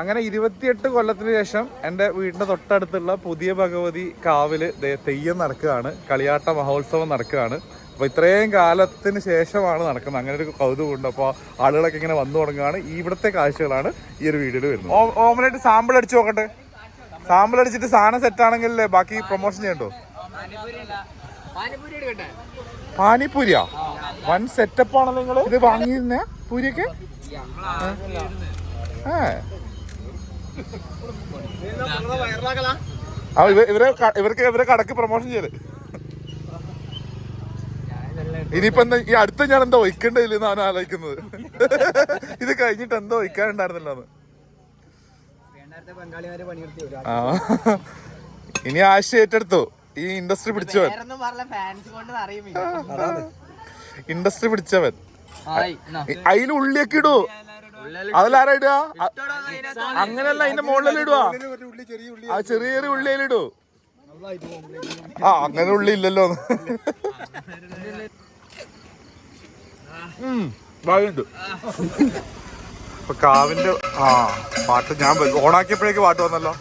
അങ്ങനെ ഇരുപത്തിയെട്ട് കൊല്ലത്തിന് ശേഷം എന്റെ വീടിന്റെ തൊട്ടടുത്തുള്ള പുതിയ ഭഗവതി കാവിൽ ദേ തെയ്യം നടക്കുകയാണ് കളിയാട്ട മഹോത്സവം നടക്കുകയാണ്. അപ്പോൾ ഇത്രയും കാലത്തിന് ശേഷമാണ് നടക്കുന്നത്. അങ്ങനെ ഒരു കൗതുകമുണ്ട്. അപ്പോൾ ആളുകളൊക്കെ ഇങ്ങനെ വന്നു തുടങ്ങുകയാണ്. ഇവിടുത്തെ കാഴ്ചകളാണ് ഈ ഒരു വീഡിയോയിൽ വരുന്നത്. ഓമനായിട്ട് സാമ്പിൾ അടിച്ചു നോക്കട്ടെ. സാമ്പിൾ അടിച്ചിട്ട് സാധനം സെറ്റ് ആണെങ്കിലല്ലേ ബാക്കി പ്രൊമോഷൻ ചെയ്യണ്ടോ? പാനിപൂരിയാ വൻ സെറ്റപ്പ് ആണല്ലോ നിങ്ങൾ ഇത് വാങ്ങിയിരുന്ന പൂരിയൊക്കെ ഏ. ആ ഇവരെ ഇവർക്ക് ഇവരെ കടക്ക് പ്രൊമോഷൻ ചെയ്ത് ഇനിയിപ്പോ എന്താ ഈ അടുത്ത ഞാൻ എന്താ ഒഴിക്കേണ്ടതില്ല എന്നാണ് ആലോചിക്കുന്നത്? ഇത് കഴിഞ്ഞിട്ട് എന്തോ ഒഴിക്കാനുണ്ടായിരുന്നില്ലെന്ന്. ആ. ഇനി ആശ ഏറ്റെടുത്തു. ഈ ഇൻഡസ്ട്രി പിടിച്ചവൻ. ഇൻഡസ്ട്രി പിടിച്ചവൻ. അയിൽ ഉള്ളിയൊക്കെ ഇടൂ. അതിലാരാ ഇടുക? അങ്ങനെയല്ല അതിന്റെ മുകളിൽ ഇടുക ആ ചെറിയ ചെറിയ ഉള്ളിയിലിടൂ. ആ അങ്ങനെ ഉള്ളി ഇല്ലല്ലോ ഉം, ഭാഗ്യമുണ്ട്. ഇപ്പൊ കാവിന്റെ ആ പാട്ട് ഞാൻ ഓണാക്കിയപ്പോഴേക്ക് പാട്ട് വന്നല്ലോ.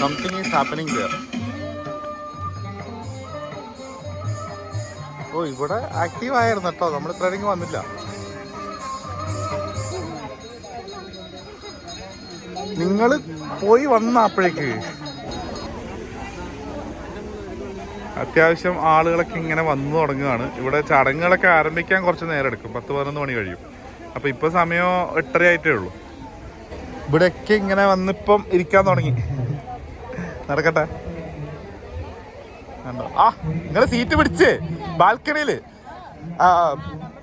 സംതിങ് ഈസ് ഹാപ്പനിങ് ദർ ഓ ഇവിടെ ആക്റ്റീവ് ആയിരുന്നു കേട്ടോ. നമ്മൾ ഇത്രയും വന്നില്ല. നിങ്ങൾ പോയി വന്ന അപ്പോഴേക്ക് അത്യാവശ്യം ആളുകളൊക്കെ ഇങ്ങനെ വന്നു തുടങ്ങുകയാണ്. ഇവിടെ ചടങ്ങുകളൊക്കെ ആരംഭിക്കാൻ കുറച്ച് നേരം എടുക്കും. പത്ത് പതിനൊന്ന് മണി കഴിയും. അപ്പോൾ ഇപ്പോൾ സമയം എട്ടര ആയിട്ടേ ഉള്ളൂ. ഇവിടെയൊക്കെ ഇങ്ങനെ വന്നിപ്പം ഇരിക്കാൻ തുടങ്ങി. നടക്കട്ടെ? ആ നിങ്ങൾ സീറ്റ് പിടിച്ച് ബാൽക്കണിയിൽ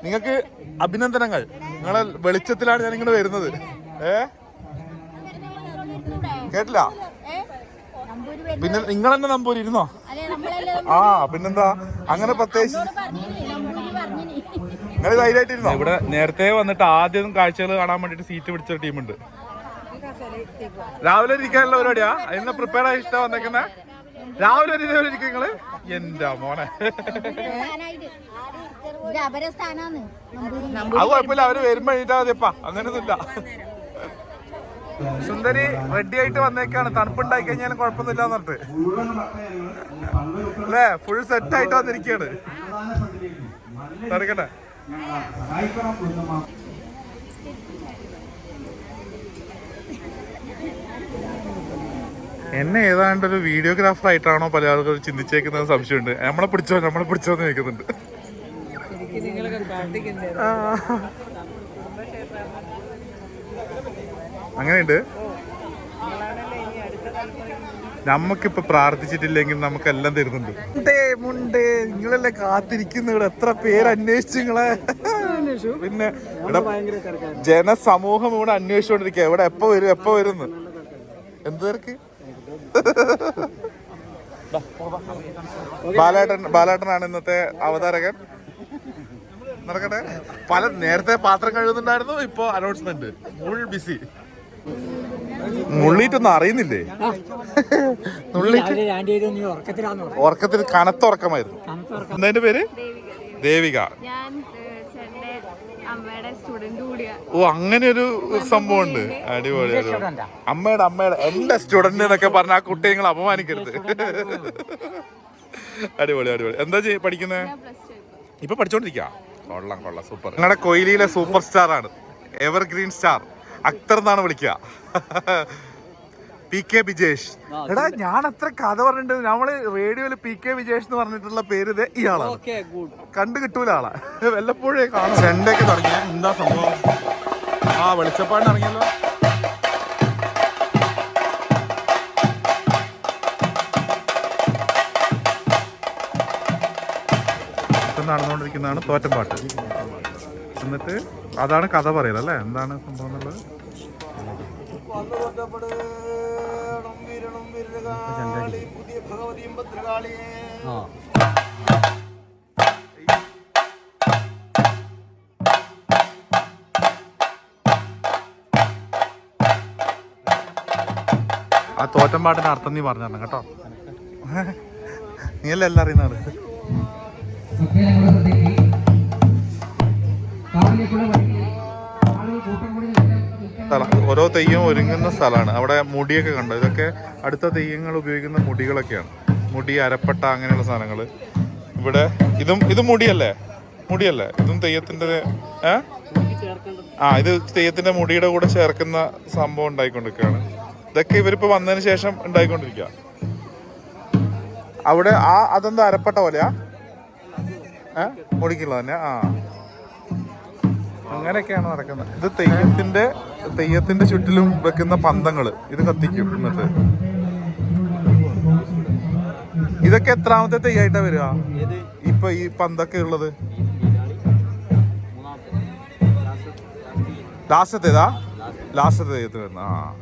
നിങ്ങൾക്ക് അഭിനന്ദനങ്ങൾ. നിങ്ങളെ വെളിച്ചത്തിലാണ് ഞാൻ ഇങ്ങോട്ട് വരുന്നത്. ഏ? കേട്ടില്ല? പിന്നെ നിങ്ങൾ തന്നെ നമ്പൂരി ഇരുന്നോ ആ പിന്നെന്താ? അങ്ങനെ പ്രത്യേകിച്ച്. നിങ്ങൾ ധൈര്യമായിട്ടിരുന്നോ? ഇവിടെ നേരത്തെ വന്നിട്ട് ആദ്യം കാഴ്ചകൾ കാണാൻ വേണ്ടിട്ട് സീറ്റ് പിടിച്ച ടീമുണ്ട്. രാവിലെ ഇരിക്കാനുള്ള പരിപാടിയാ? അതിന് പ്രിപ്പയർ ആയി ഇഷ്ടം വന്നേക്കുന്ന? രാവിലെ ഒരു ഇതേപോലെ ഇരിക്കും നിങ്ങൾ? എന്റെ മോനെ. അത് കുഴപ്പമില്ല അവർ വരുമ്പോ എഴുതാ മതിയപ്പാ അങ്ങനെയൊന്നുമില്ല സുന്ദരി റെഡി ആയിട്ട് വന്നേക്കാണ്. തണുപ്പുണ്ടായി കഴിഞ്ഞാലും കുഴപ്പമൊന്നുമില്ല പറഞ്ഞിട്ട്. അല്ലേ? ഫുൾ സെറ്റ് ആയിട്ട് വന്നിരിക്കാണ് നടക്കട്ടെ. എന്നെ ഏതാണ്ട് ഒരു വീഡിയോഗ്രാഫർ ആയിട്ടാണോ പല ആൾക്കാർ ചിന്തിച്ചേക്കുന്നത് സംശയമുണ്ട്. നമ്മളെ പിടിച്ചോ നമ്മളെ പിടിച്ചോ എന്ന് ചോദിക്കുന്നുണ്ട്. ആ. അങ്ങനെയുണ്ട്. നമുക്കിപ്പൊ പ്രാർത്ഥിച്ചിട്ടില്ലെങ്കിൽ നമുക്കെല്ലാം തരുന്നുണ്ട്. മുണ്ട് നിങ്ങളല്ലേ കാത്തിരിക്കുന്ന ഇവിടെ. എത്ര പേര് അന്വേഷിച്ചു നിങ്ങളെ? പിന്നെ ഇവിടെ ജനസമൂഹം ഇവിടെ അന്വേഷിച്ചോണ്ടിരിക്കുക ഇവിടെ എപ്പോ വരും എപ്പോ വരുന്ന്? എന്ത് തിരക്ക്? ബാലേട്ടൻ ബാലേട്ടനാണ് ഇന്നത്തെ അവതാരകൻ. നടക്കട്ടെ. പല നേരത്തെ പാത്രം കഴുകുന്നുണ്ടായിരുന്നു ഇപ്പൊ അനൗൺസ്മെന്റ് ഫുൾ ബിസി നുള്ളിയിട്ടൊന്നും അറിയുന്നില്ലേ? ഉറക്കത്തിൽ കനത്ത ഉറക്കമായിരുന്നു. എന്തതിന്റെ പേര്? ദേവിക. ഞാൻ ചേട്ടന്റെ അമ്മയുടെ സ്റ്റുഡന്റ് കൂടിയാ. ഓ അങ്ങനെ ഒരു സംഭവം ഉണ്ട് അടിപൊളി അമ്മയുടെ അമ്മയുടെ എന്റെ സ്റ്റുഡന്റ് എന്നൊക്കെ പറഞ്ഞ ആ കുട്ടിയെ നിങ്ങൾ അപമാനിക്കരുത് അടിപൊളി അടിപൊളി. എന്താ ചെയ്യ പഠിക്കുന്നത് ഇപ്പൊ പഠിച്ചോണ്ടിരിക്കാ? കൊള്ളാം കൊള്ളാം. സൂപ്പർ. നിങ്ങളുടെ കൊയിലിയിലെ സൂപ്പർ സ്റ്റാർ ആണ് എവർഗ്രീൻ സ്റ്റാർ. അക്തർ എന്നാണ് വിളിക്കുക. പി കെ വിജേഷ് എടാ ഞാൻ അത്ര കഥ പറഞ്ഞിട്ട് നമ്മൾ റേഡിയോയിൽ പി കെ വിജേഷ് എന്ന് പറഞ്ഞിട്ടുള്ള പേര് ഇത് ഇയാളാണ്. കണ്ടു കിട്ടൂല ആളെ. വല്ലപ്പോഴേ കാണാം. ചെണ്ടൊക്കെ തുടങ്ങിയ എന്താ സംഭവം? ആ വെളിച്ചപ്പാടിന് ഇറങ്ങിയല്ലോ. നടന്നുകൊണ്ടിരിക്കുന്നതാണ് തോറ്റം പാട്ട്. എന്നിട്ട് അതാണ് കഥ പറയുന്നത് അല്ലേ? എന്താണ് സംഭവം എന്നുള്ളത്? പുതിയ ഭഗവതിയും ഭദ്രകാളിയെ ആ തോറ്റമ്പാട്ടിന്റെ അർത്ഥം നീ പറഞ്ഞു കേട്ടോ. കേട്ടോ നീയല്ലേ എല്ലാം അറിയുന്നത്? സ്ഥലം ഓരോ തെയ്യം ഒരുങ്ങുന്ന സ്ഥലമാണ്. അവിടെ മുടിയൊക്കെ കണ്ടു? ഇതൊക്കെ അടുത്ത തെയ്യങ്ങൾ ഉപയോഗിക്കുന്ന മുടികളൊക്കെയാണ്. മുടി അരപ്പട്ട അങ്ങനെയുള്ള സാധനങ്ങൾ ഇവിടെ ഇതും ഇത് മുടിയല്ലേ? മുടിയല്ലേ? ഇതും തെയ്യത്തിന്റെ ഏ? ആ ഇത് തെയ്യത്തിന്റെ മുടിയുടെ കൂടെ ചേർക്കുന്ന സംഭവം ഉണ്ടായിക്കൊണ്ടിരിക്കുകയാണ്. ഇതൊക്കെ ഇവരിപ്പോൾ വന്നതിന് ശേഷം ഉണ്ടായിക്കൊണ്ടിരിക്കുക. അവിടെ ആ അതെന്താ അരപ്പട്ട പോലെയാ? ഏ? മുടിക്കുള്ള തന്നെ ആ. അങ്ങനെയൊക്കെയാണ് നടക്കുന്നത്. ഇത് തെയ്യത്തിന്റെ തെയ്യത്തിന്റെ ചുറ്റിലും വെക്കുന്ന പന്തങ്ങൾ ഇത് കത്തിക്കും എന്നിട്ട് ഇതൊക്കെ എത്രാമത്തെ തെയ്യായിട്ടാ വരിക? ഇപ്പൊ ഈ പന്തൊക്കെ ഉള്ളത്? ലാസ്റ്റത്തേതാ? ലാസ്റ്റത്തെ തെയ്യത്ത് വരുന്ന ആ.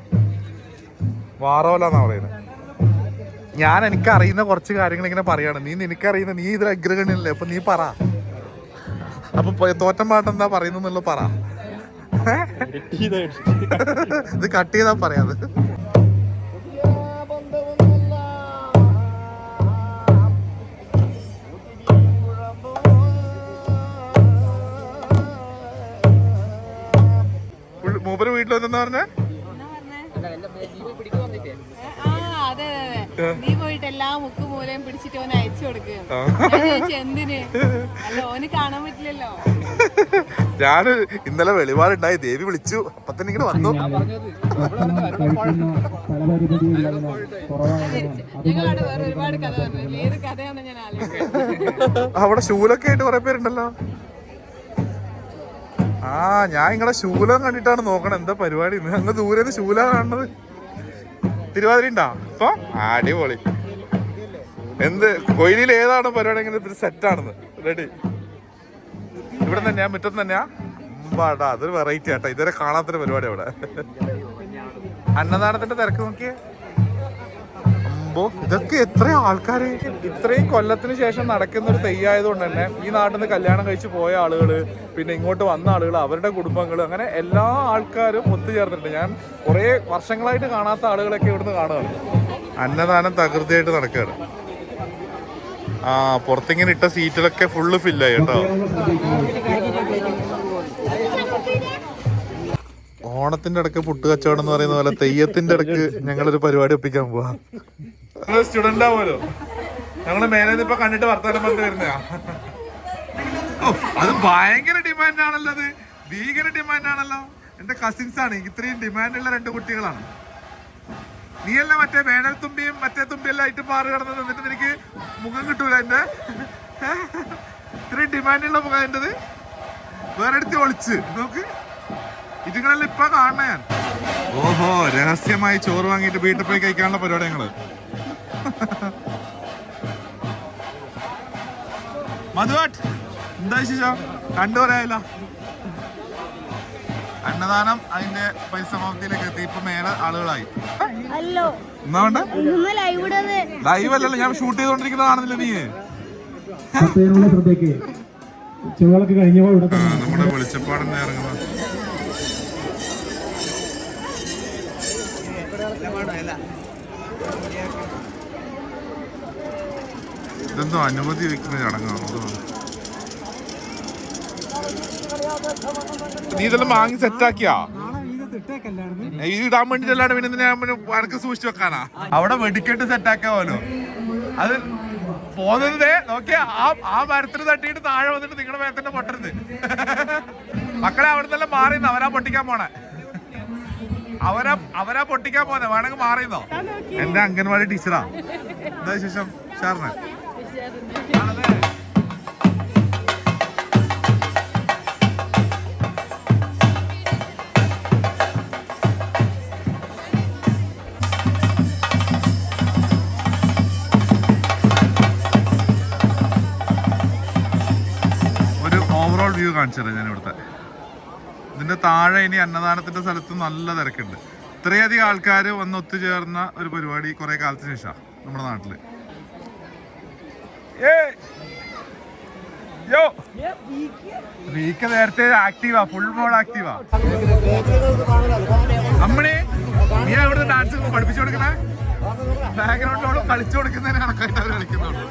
വാറോലെന്നാ പറയുന്നത് ഞാൻ എനിക്ക് അറിയുന്ന കുറച്ച് കാര്യങ്ങൾ ഇങ്ങനെ പറയാണ്. നീ നിനക്കറിയുന്ന നീ ഇതിൽ അഗ്രഗണ്യല്ലേ അപ്പൊ നീ പറ. അപ്പൊ തോറ്റം തോറ്റം പാട്ടെന്താ പറയുന്നുള്ള പറ. ഇത് കട്ട് ചെയ്താ പറയാത് മൂപ്പര് വീട്ടിൽ വന്നെന്ന് പറഞ്ഞേ? മുക്കും മൂലയും പിടിച്ചിട്ട് ഓന് അയച്ചു കൊടുക്കുക ഞാൻ എന്തിന്? അല്ല ഓന് കാണാൻ പറ്റില്ലല്ലോ. ഞാൻ ഇന്നലെ വെളിപാടുണ്ടായി ദേവി വിളിച്ചു. അപ്പൊ തന്നെ ഇങ്ങനെ വന്നു. ഞങ്ങളവിടെ വേറെ ഒരുപാട് കഥ പറഞ്ഞു ഏത് ഞാൻ ആലോചിക്കുന്നത് അവിടെ ശൂലൊക്കെ ആയിട്ട് കുറെ പേരുണ്ടല്ലോ. ആ ഞാൻ നിങ്ങളെ ശൂലം കണ്ടിട്ടാണ് നോക്കണം എന്താ പരിപാടി? അങ്ങ് ദൂരെ ശൂല കാണുന്നത്. തിരുവാതിര ഉണ്ടോ ഇപ്പൊ? അടിപൊളി. എന്ത്? കൊയിലിൽ ഏതാണ് പരിപാടി? സെറ്റാണെന്ന് റെഡി ഇവിടെ തന്നെയാ? മുറ്റത്ത് തന്നെയാ? അമ്പാടാ അതൊരു വെറൈറ്റി ആട്ടാ. ഇതുവരെ കാണാത്തൊരു പരിപാടി അവിടെ. അന്നദാനത്തിന്റെ തിരക്ക് നോക്കിയേ. അമ്പോ ഇതൊക്കെ എത്ര ആൾക്കാര്? ഇത്രയും കൊല്ലത്തിന് ശേഷം നടക്കുന്ന ഒരു തെയ്യായതുകൊണ്ട് തന്നെ ഈ നാട്ടിൽ നിന്ന് കല്യാണം കഴിച്ച് പോയ ആളുകൾ പിന്നെ ഇങ്ങോട്ട് വന്ന ആളുകൾ അവരുടെ കുടുംബങ്ങൾ അങ്ങനെ എല്ലാ ആൾക്കാരും ഒത്തുചേർന്നിട്ടുണ്ട്. ഞാൻ കുറേ വർഷങ്ങളായിട്ട് കാണാത്ത ആളുകളൊക്കെ ഇവിടുന്ന് കാണുകയാണ്. അന്നദാനം തകൃതിയായിട്ട് നടക്കുകയാണ്. ആ പുറത്തിങ്ങനെ ഇട്ട സീറ്റിലൊക്കെ ഫുള്ള് ഫില്ലായി കേട്ടോ. ഓണത്തിന്റെ ഇടയ്ക്ക് പുട്ട് കച്ചവടം എന്ന് പറയുന്ന പോലെ തെയ്യത്തിന്റെ ഇടയ്ക്ക് ഞങ്ങളൊരു പരിപാടി ഒപ്പിക്കാൻ പോവാ. സ്റ്റുഡന്റ് ആവുമല്ലോ. ഞങ്ങൾ മേലെ ഇപ്പൊ കണ്ടിട്ട് വർത്തമാനം പറഞ്ഞു വരുന്നയാ അത് ഭയങ്കര ഡിമാൻഡ് ആണല്ലോ അത്. ഭീകര ഡിമാൻഡ് ആണല്ലോ. എന്റെ കസിൻസ് ആണ്. ഇത്രയും ഡിമാൻഡ് ഉള്ള രണ്ട് കുട്ടികളാണ്. നീയല്ല മറ്റേ വേനൽ തുമ്പിയും മറ്റേ തുമ്പിയെല്ലാം ആയിട്ട് മാറി കിടന്നത്? എന്നിട്ട് എനിക്ക് മുഖം കിട്ടൂല എന്റെ? ഇത്രയും ഡിമാൻഡ് ഉള്ള മുഖം എന്റെത് വേറെ എടുത്ത് ഒളിച്ച്. നോക്ക്. ഇതുങ്ങളെല്ലാം ഇപ്പൊ കാണണ ഞാൻ? ഓഹോ രഹസ്യമായി ചോറ് വാങ്ങിട്ട് വീട്ടിൽ പോയി കഴിക്കാനുള്ള പരിപാടി ഞങ്ങൾ. മധുവാട്ട് എന്താ വിശേഷം? കണ്ടു പറയാനില്ല അന്നദാനം അതിന്റെ പരിസമാപ്തിയിലേക്ക് എത്തി. ഇപ്പൊ മേലെ ആളുകളായി. ലൈവ് അല്ലല്ലോ ഞാൻ ഷൂട്ട് ചെയ്തോണ്ടിരിക്കുന്നതാണല്ലോ നീ നമ്മുടെ വെളിച്ചപ്പാടെന്ന് ഇറങ്ങുന്ന ഇതെന്തോ അനുമതി വെക്കുന്ന ചടങ്ങാണോ? അതോ? നീ ഇതെല്ലാം വാങ്ങി സെറ്റാക്കിയാ? ഈ ഇടാൻ വേണ്ടിട്ടല്ലാണ്ട് പിന്നെ ഞാൻ പിന്നെ വടക്ക് സൂക്ഷിച്ചു വെക്കാനാ? അവിടെ വെടിക്കെട്ട് സെറ്റാക്കാവല്ലോ അത് പോകുന്നത് നോക്കിയാ ആ ആ മരത്തിന് തട്ടിയിട്ട് താഴെ വന്നിട്ട് നിങ്ങളുടെ മരത്തിന്റെ പൊട്ടരുത്. മക്കളെ അവിടുന്ന് എല്ലാം മാറിയെന്ന്? അവരാ പൊട്ടിക്കാൻ പോണേ. അവരാ അവരാ പൊട്ടിക്കാൻ പോന്നെ. വേണമെങ്കിൽ മാറിയെന്നോ? എന്റെ അംഗൻവാടി ടീച്ചറാ. എന്താ ശേഷം ഷാറിന് വ്യൂ കാണിച്ചുതരാം ഞാൻ ഇവിടുത്തെ ഇതിന്റെ താഴെ ഇനി അന്നദാനത്തിന്റെ സ്ഥലത്ത് നല്ല തിരക്കുണ്ട്. ഇത്രയധികം ആൾക്കാർ വന്ന് ഒത്തുചേർന്ന ഒരു പരിപാടി കുറേ കാലത്തിന് ശേഷമാണ് നമ്മുടെ നാട്ടിൽ വീക്ക് നേരത്തെ ആക്റ്റീവാ ഫുൾ ബോൾ ആക്റ്റീവാ നമ്മളെ നീ അവിടുന്ന് ഡാൻസ് പഠിപ്പിച്ചു കൊടുക്കണേ ബാക്ക്ഗ്രൗണ്ടിലോട് കളിച്ചു കൊടുക്കുന്നതിന് കണക്കായിട്ട് അവർ കളിക്കുന്നുള്ളൂ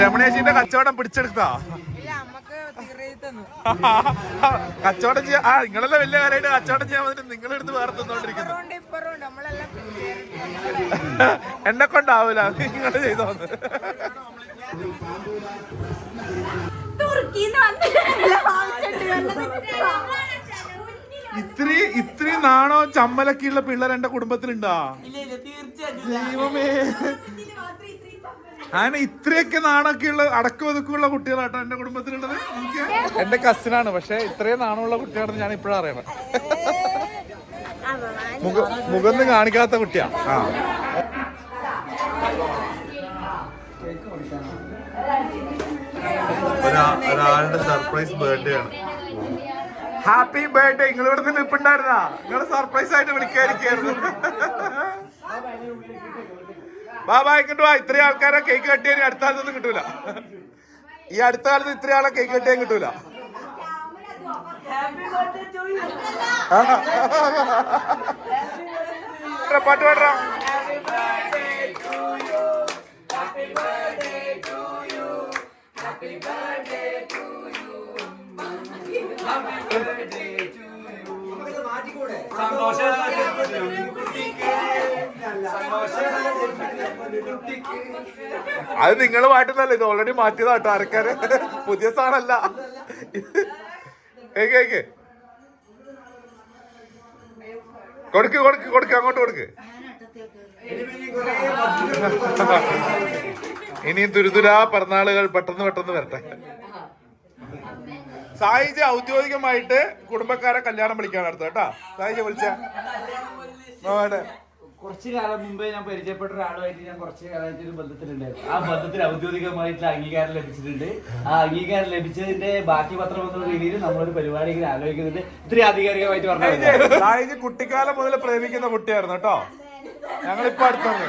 രമണേശിന്റെ കച്ചവടം പിടിച്ചെടുത്താ കച്ചവടം ചെയ്യാ ആ നിങ്ങളെല്ലാം വലിയ കാര്യമായിട്ട് കച്ചവടം ചെയ്യാൻ വന്നിട്ട് നിങ്ങളെടുത്ത് വേറെ തിന്നോണ്ടിരിക്കുന്നു. എന്നെ കൊണ്ടാവൂല നിങ്ങൾ ചെയ്തോ. ഇത്തിരി ഇത്തിരി നാണോ ചമ്മലൊക്കെയുള്ള പിള്ളേർ എന്റെ കുടുംബത്തിലുണ്ടാ? ദൈവമേ. അങ്ങനെ ഇത്രയൊക്കെ നാണൊക്കെ ഉള്ള അടക്കം ഒതുക്കുള്ള കുട്ടികളാട്ടോ എന്റെ കുടുംബത്തിലുള്ളത് എനിക്ക് എന്റെ കസിനാണ് പക്ഷെ ഇത്രയും നാണമുള്ള കുട്ടിയാണെന്ന് ഞാൻ ഇപ്പോഴാണ് അറിയണം മുഖ മുഖം കാണിക്കാത്ത കുട്ടിയാ ആ ഒരാ- ഒരാളുടെ സർപ്രൈസ് ബർത്ത്ഡേ ആണ് ഹാപ്പി ബർത്ത്ഡേ നിങ്ങൾ ഇവിടെ നിന്ന് നിൽപ്പുണ്ടായിരുന്നാ നിങ്ങൾ സർപ്രൈസ് ആയിട്ട് വിളിക്കാതിരിക്കായിരുന്നു ബാ ബാ ഇങ്ങോട്ട് വാ ഇത്രയും ആൾക്കാരെ കേക്ക് കട്ടിയാൽ അടുത്ത കാലത്തൊന്നും കിട്ടൂല. ഈ അടുത്ത കാലത്ത് ഇത്രയും ആളെ കേക്ക് കട്ടിയാൻ കിട്ടൂല. പാട്ട് പാടാ അത് നിങ്ങൾ മാറ്റുന്നല്ല ഇത് ഓൾറെഡി മാറ്റിയതാട്ടോ ആരക്കാര് പുതിയ സാധനല്ല ഏക്ക് ഏക്ക് കൊടുക്ക് കൊടുക്ക് കൊടുക്ക് അങ്ങോട്ട് കൊടുക്ക്. ഇനി ദുരിതുരാ പിറന്നാളുകൾ പെട്ടെന്ന് പെട്ടെന്ന് വരട്ടെ. സായിജ ഔദ്യോഗികമായിട്ട് കുടുംബക്കാരെ കല്യാണം വിളിക്കാൻ അടുത്ത് കേട്ടാ. സായിജ വിളിച്ച. കുറച്ച് കാലം മുമ്പേ ഞാൻ പരിചയപ്പെട്ട ഒരാളുമായിട്ട് ഞാൻ കുറച്ച് കാലമായിട്ട് ഒരു ബന്ധത്തിലുണ്ടായിരുന്നു. ആ ബന്ധത്തിൽ ഔദ്യോഗികമായിട്ടുള്ള അംഗീകാരം ലഭിച്ചിട്ടുണ്ട്. ആ അംഗീകാരം ലഭിച്ചതിന്റെ ബാക്കി പത്രം എന്നുള്ള രീതിയിൽ നമ്മളൊരു പരിപാടി ഇങ്ങനെ ആലോചിക്കുന്നുണ്ട്. ഇത്രയും ആധികാരികമായിട്ട് പറഞ്ഞു കുട്ടിക്കാലം മുതൽ പ്രേമിക്കുന്ന കുട്ടിയായിരുന്നു കേട്ടോ. ഞങ്ങളിപ്പോ അടുത്താണ്.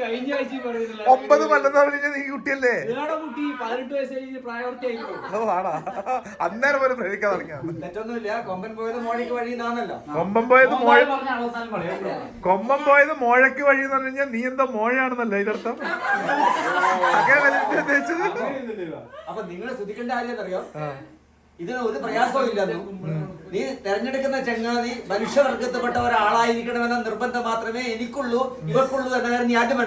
കഴിഞ്ഞ ഒമ്പത് കൊല്ലം പറഞ്ഞ നീ കുട്ടിയല്ലേ? കഴിഞ്ഞ് ആടാ അന്നേരം പോലെ പ്രേമിക്കാൻ തുടങ്ങിയ? തെറ്റൊന്നുമില്ല. കൊമ്പൻ പോയത് മോണിക്ക് വഴി കൊമ്പൻ കൊമ്പം പോയത് കൊമ്പം മോഴയ്ക്ക് വഴി എന്ന് പറഞ്ഞു കഴിഞ്ഞാൽ നീ എന്താ മോഴയാണെന്നല്ല ഇതിനർത്ഥം അങ്ങനെ ഉദ്ദേശിച്ചത്? അപ്പൊ നിങ്ങളെ ശ്രദ്ധിക്കേണ്ട കാര്യം അറിയോ? ഇതിന് ഒരു പ്രയാസവും ഇല്ലെന്നും നീ തെരഞ്ഞെടുക്കുന്ന ചങ്ങാതി മനുഷ്യവർഗത്തിൽപ്പെട്ട ഒരാളായിരിക്കണമെന്ന നിർബന്ധം മാത്രമേ എനിക്കുള്ളൂ ഇവർക്കുള്ളൂ എന്ന കാര്യം നീ ആദ്യം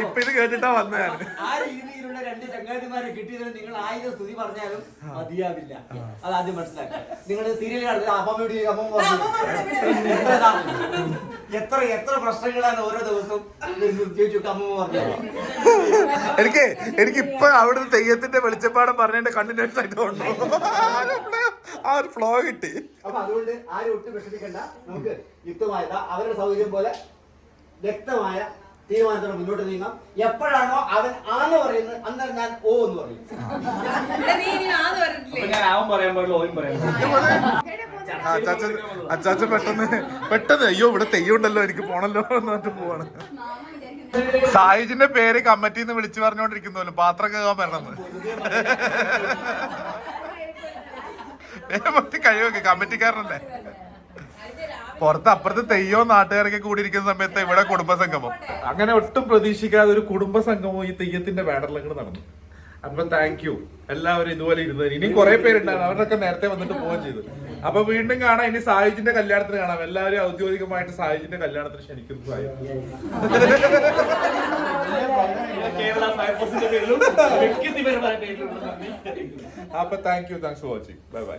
ഇപ്പൊ ഇത് കേട്ടിട്ടാ വന്ന. ആ രണ്ട് ചങ്ങാതിമാരെ കിട്ടിയതിന് നിങ്ങൾ ആയിരം സ്തുതി പറഞ്ഞാലും മതിയാവില്ല. അത് ആദ്യം മനസ്സിലാക്കുക. നിങ്ങൾ സീരിയൽ കാണുന്നത് അപ്പം പറഞ്ഞു. എത്ര എത്ര പ്രശ്നങ്ങളാണ് ഓരോ ദിവസവും ചോദിച്ചു അമ്മ പറഞ്ഞു. എനിക്ക് എനിക്ക് ഇപ്പൊ അവിടുന്ന് തെയ്യത്തിന്റെ വെളിച്ചപ്പാടം പറഞ്ഞതിന്റെ കണ്ണിന്റെ ആയിട്ട് ഉണ്ടോ? ആ ഒരു ഫ്ലോ കിട്ടി. അപ്പൊ അതുകൊണ്ട് ആരും ഒട്ടും വിഷമിക്കണ്ട. നമുക്ക് യുക്തമായ അവരുടെ സൗകര്യം പോലെ വ്യക്തമായ തീരുമാനത്തോടെ മുന്നോട്ട് നീങ്ങാം. എപ്പോഴാണോ അവൻ ആന്ന് പറയുന്നത് അന്നേരം ഞാൻ ഓ എന്ന് പറയും. ഞാൻ പറയാൻ പാടില്ല പറയാൻ അച്ചാച്ചൻ പെട്ടെന്ന് പെട്ടെന്ന് അയ്യോ ഇവിടെ തെയ്യുണ്ടല്ലോ എനിക്ക് പോണല്ലോ എന്ന് പറഞ്ഞിട്ട് പോവാണ്. സായിജിന്റെ പേര് കമ്മിറ്റിന്ന് വിളിച്ചു പറഞ്ഞോണ്ടിരിക്കുന്നു പാത്രം കേൾക്കാൻ വരണമെന്ന് കഴിവൊക്കെ കമ്മിറ്റിക്കാരനല്ലേ? പുറത്ത് അപ്പുറത്ത് തെയ്യോ നാട്ടുകാരൊക്കെ കൂടിയിരിക്കുന്ന സമയത്ത് ഇവിടെ കുടുംബസംഗമം. അങ്ങനെ ഒട്ടും പ്രതീക്ഷിക്കാതെ ഒരു കുടുംബസംഗമം ഈ തെയ്യത്തിന്റെ ബാനറിലങ്ങ് നടന്നു. അപ്പൊ താങ്ക് യു എല്ലാവരും ഇതുപോലെ ഇരുന്നതിന്. ഇനി കുറെ പേരുണ്ടായിരുന്നു. അവരൊക്കെ നേരത്തെ വന്നിട്ട് പോവുകയും ചെയ്തു. അപ്പൊ വീണ്ടും കാണാം. ഇനി സായുജിന്റെ കല്യാണത്തിന് കാണാം. എല്ലാവരും ഔദ്യോഗികമായിട്ട് സായുജിന്റെ കല്യാണത്തിന് ക്ഷണിക്കുന്നു അപ്പൊ thank you thanks for watching bye bye